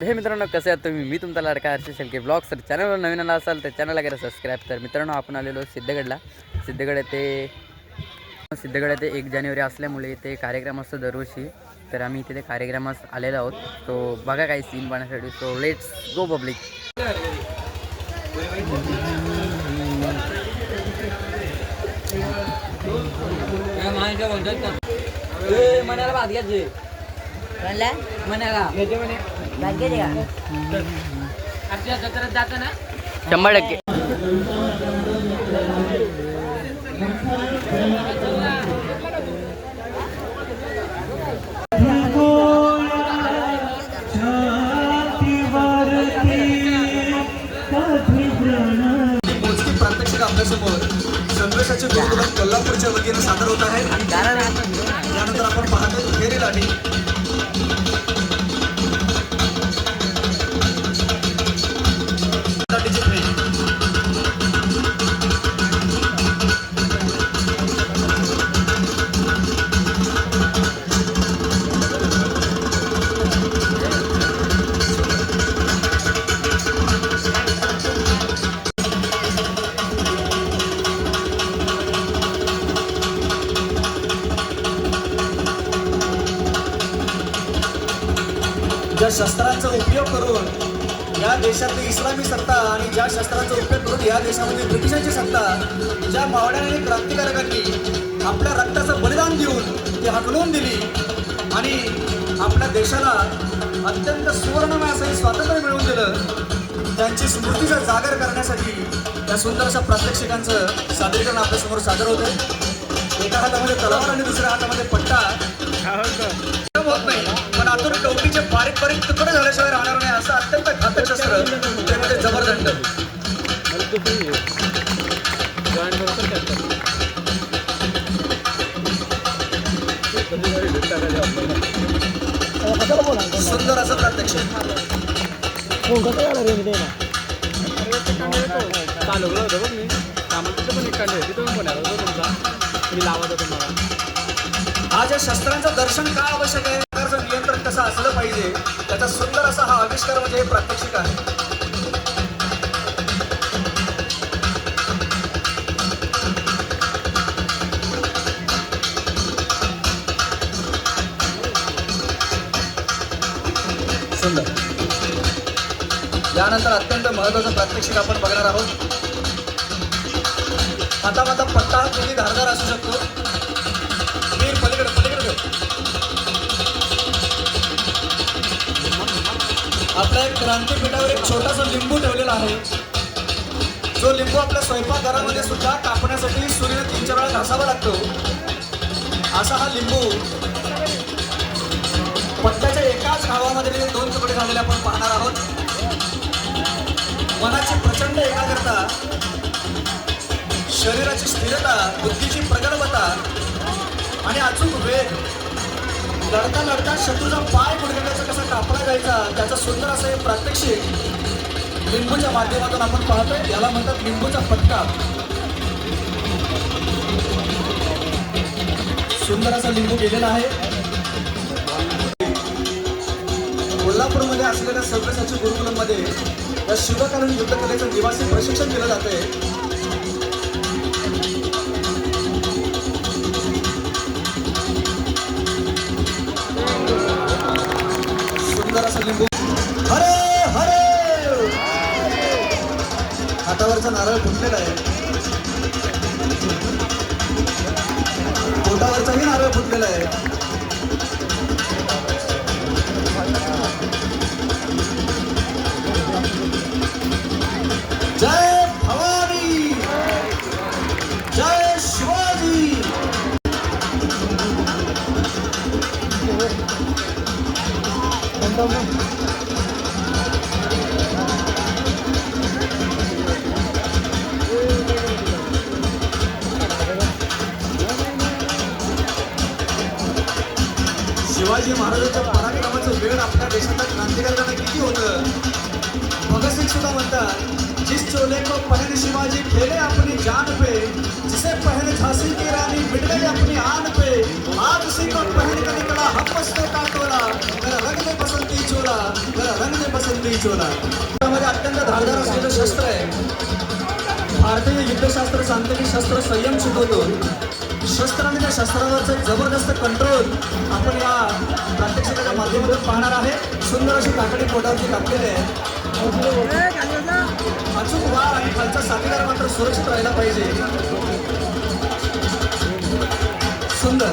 हे मित्रांनो कसे आहात तुम्ही? मी तुमचा लाडका हर्षी शेलके ब्लॉग सर चॅनलवर नवीन आला असाल तर चॅनलला करा सबस्क्राईब तर मित्रांनो आपण आलेलो सिद्धगडला. सिद्धगड येथे सिद्धगड येथे एक जानेवारी असल्यामुळे इथे कार्यक्रम असतो दरवर्षी. तर आम्ही तिथे कार्यक्रमास आलेलो आहोत. तो बघा काही सीन पाहण्यासाठी. सो लेट्स गो पब्लिक मनाला शंभर टक्के. आपल्यासमोर संघर्षाचे कोल्हापूरच्या वतीनं सादर होत आहे. त्यानंतर आपण पाहतो फेरी लाटी देशातली इस्लामी सत्ता आणि ज्या शस्त्रांचा उपयोग करून या देशामध्ये ब्रिटिशांची सत्ता ज्या मावळ्यांनी आणि क्रांतिकारकांनी आपल्या रक्ताचं बलिदान देऊन ती हटवून दिली आणि आपल्या देशाला अत्यंत सुवर्णमय असं हे स्वातंत्र्य मिळवून दिलं त्यांची स्मृतीचा जागर करण्यासाठी या सुंदर अशा प्रात्यक्षिकांचं सादरीकरण आपल्यासमोर सादर होतं एका हातामध्ये तलवार आणि दुसऱ्या हातामध्ये पट्टा. होत नाही पण आतून कवटीचे बारीक बारीक तुकडे झाल्याशिवाय राहणार नाही असं अत्यंत घातक शस्त्र त्यामध्ये जबरदंड सुंदर असं प्रत्यक्ष. चालवलं होतं बघ मी. कामाचं पण एक काढलं तिथं पण पुण्याला होतो तुमचा. मी लावत होतो मला आज या शस्त्रांचं दर्शन का आवश्यक आहे? असलं पाहिजे. त्याचा सुंदर असा हा आविष्कार म्हणजे हे प्रात्यक्षिक आहे. त्यानंतर यानंतर अत्यंत महत्वाचं प्रात्यक्षिक आपण बघणार आहोत. आता माझा पट्टा किती धारदार असू शकतो. मी पलीकडे पलीकडे. आपल्या एक क्रांतीपीठावर एक छोटासा लिंबू ठेवलेला आहे. जो लिंबू आपल्या स्वयंपाकघरामध्ये सुद्धा कापण्यासाठी सूर्य तीन चार वेळा घासावा लागतो. असा हा लिंबू पट्ट्याच्या एकाच गावामध्ये म्हणजे दोन तुकडे झालेले आपण पाहणार आहोत. मनाची प्रचंड एकाग्रता शरीराची स्थिरता बुद्धीची प्रगल्भता आणि अचूक वेग लढता लढता शत्रूचा पाय गुडघ्याचा कसा कापला जायचा त्याचा सुंदर असं हे प्रात्यक्षिक लिंबूच्या माध्यमातून आपण पाहतोय. याला म्हणतात लिंबूचा फटका. सुंदर असा लिंबू गेलेला आहे. कोल्हापूरमध्ये असलेल्या सव्यसाची गुरुकुलमध्ये या शिवकालीन युद्धकलेचं निवासी प्रशिक्षण दिलं आहे सुंदर लिंबू. हरे हरे! हातावरचा नारळ फुटलेला आहे. पोटावरचाही नारळ फुटलेला आहे. Tamam. संधी चोला त्यामध्ये अत्यंत धारदार असलेलं शस्त्र आहे. भारतीय युद्धशास्त्र सांगतं की शस्त्र संयम शिकवतो शस्त्र आणि त्या शस्त्रावरचं जबरदस्त कंट्रोल आपण या प्रात्यक्षिकाच्या माध्यमातून पाहणार आहे. सुंदर अशी काकडी पोटावरची टाकलेली आहे. अचूक वार आणि खालचा साथीदार मात्र सुरक्षित राहिला पाहिजे. सुंदर.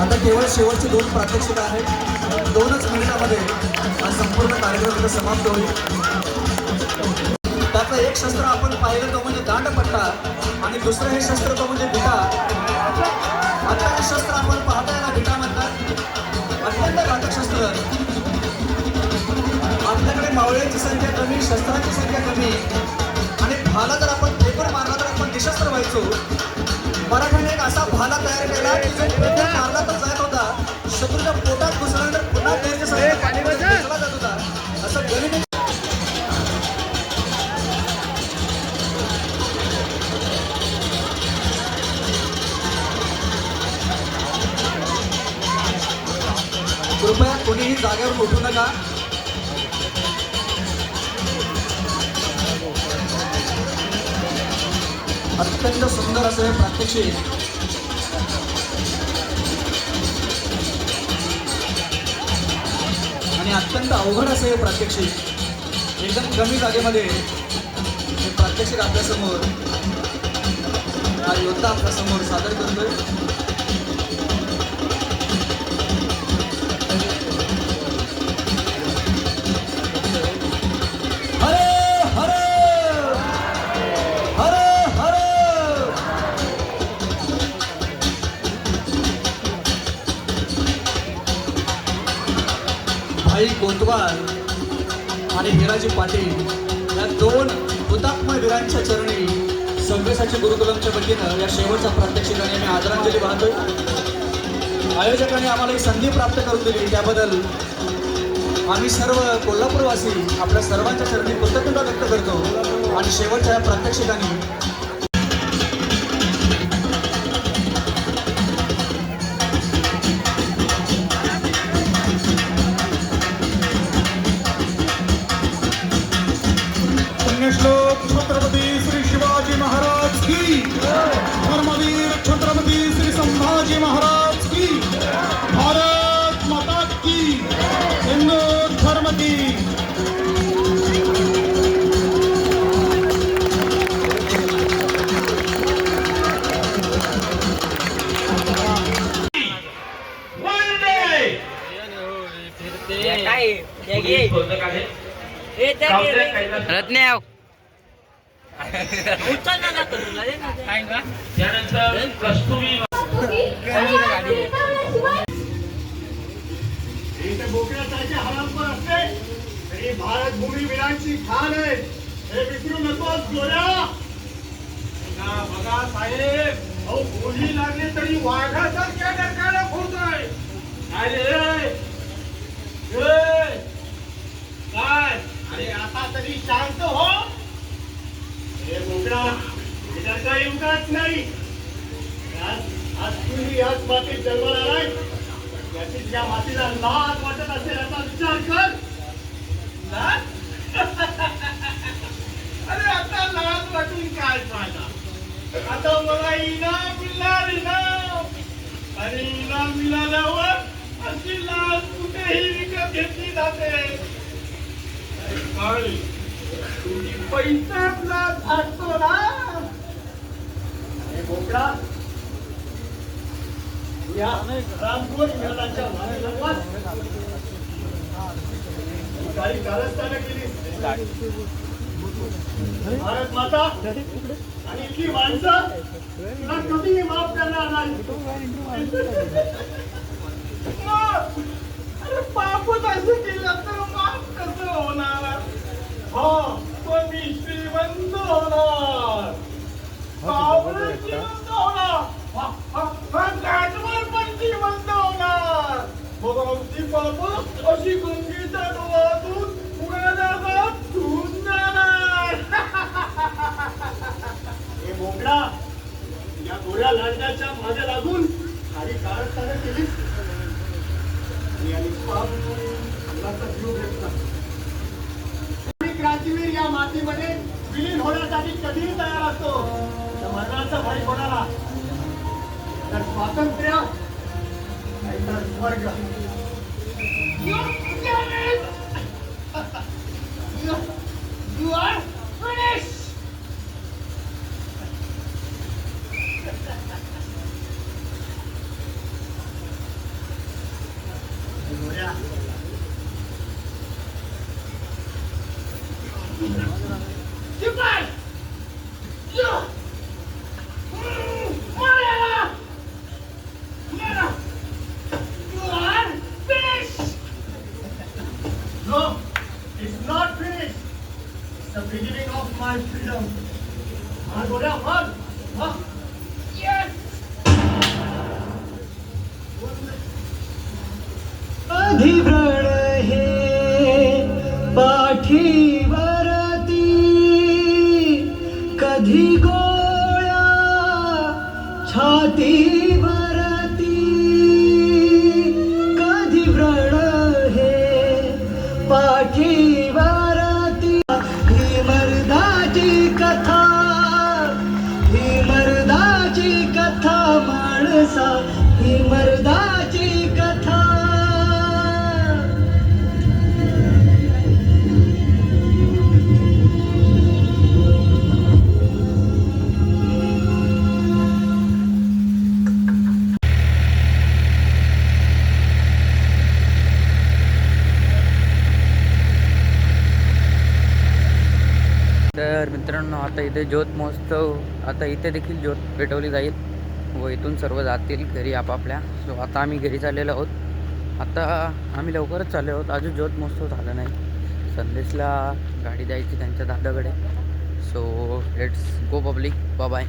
आता केवळ शेवटचे दोन प्रात्यक्षिक आहेत. दोनच मिनिटामध्ये हा संपूर्ण कार्यक्रम इथं समाप्त होईल. त्यातलं एक शस्त्र आपण पाहिलं तो म्हणजे दांडपट्टा आणि दुसरं हे शस्त्र तो म्हणजे विटा आता हे शस्त्र आपण पाहता याला विटा म्हणतात. अत्यंत घातक शस्त्र. आपल्याकडे मावळ्यांची संख्या कमी शस्त्रांची संख्या कमी. आणि भाला जर आपण पेपर मारला तर आपण निशस्त्र व्हायचो. मराठ्याने कृपया कोणीही जागेवर उठू नका. अत्यंत सुंदर असं हे प्रात्यक्षिक. आणि अत्यंत अवघड असं हे प्रात्यक्षिक. एकदम कमी जागेमध्ये हे प्रात्यक्षिक आपल्यासमोर हा योद्धा आपल्यासमोर सादर करतोय. भाई आणि हिराजी पाटील या दोन हुतात्मा वीरांच्या चरणी संघर्षाच्या गुरुकुलमच्या वतीनं या शेवटच्या प्रात्यक्षिकाने मी आदरांजली वाहतोय. आयोजकाने आम्हाला ही संधी प्राप्त करून दिली. त्याबद्दल आम्ही सर्व कोल्हापूरवासी आपल्या सर्वांच्या चरणी कृतज्ञता व्यक्त करतो. आणि शेवटच्या या प्रात्यक्षिकाने त्यानंतर कस्तुरी हरामपर असते. ही भारत भूमी वीरांची खान आहे. हे विसरू नकोस गोऱ्या. ना बघा साहेब. अहो गोली लागली तरी वाघासारख्या डरकाला फोडतोय अरे ए, काय? अरे आता तरी शांत हो. मित्रा बोकडा हे डरका एवढाच नाही. आज तुम्ही याच मातीत जन्माला आलाय याची ज्या मातीला लाज वाटत असेल याचा विचार कर. अरे आता लाज वाटून काय फायदा? आता मला इनाम मिळणार इनाम. आणि इनाम मिळाल्यावर अशी लाज कुठेही विकत घेतली जाते. कळली काळी, तुझी ना. अरे बोकडा. या. रामपूर इंग्रजांच्या काही कारस्थानं केली. भारत माता. आणि इतकी माणसं. तुला कधीही माफ करणार नाही. You are अधिव्रण हे पाठीवरती. कधी गोळ्या छातीवरती. कधी व्रण हे पाठीवरती. ही मर्दाची कथा ही मर्दाची कथा माणसा. ही मर्दा तर मित्रांनो आता इथे ज्योत महोत्सव आता इथे देखील ज्योत पेटवली जाईल व इथून सर्व जातील घरी आपापल्या. सो आता आम्ही घरी चाललेलो आहोत. आता आम्ही लवकरच चाललो आहोत. अजून ज्योत महोत्सव झाला नाही. संदेशला गाडी द्यायची त्यांच्या दादाकडे. So let's go public bye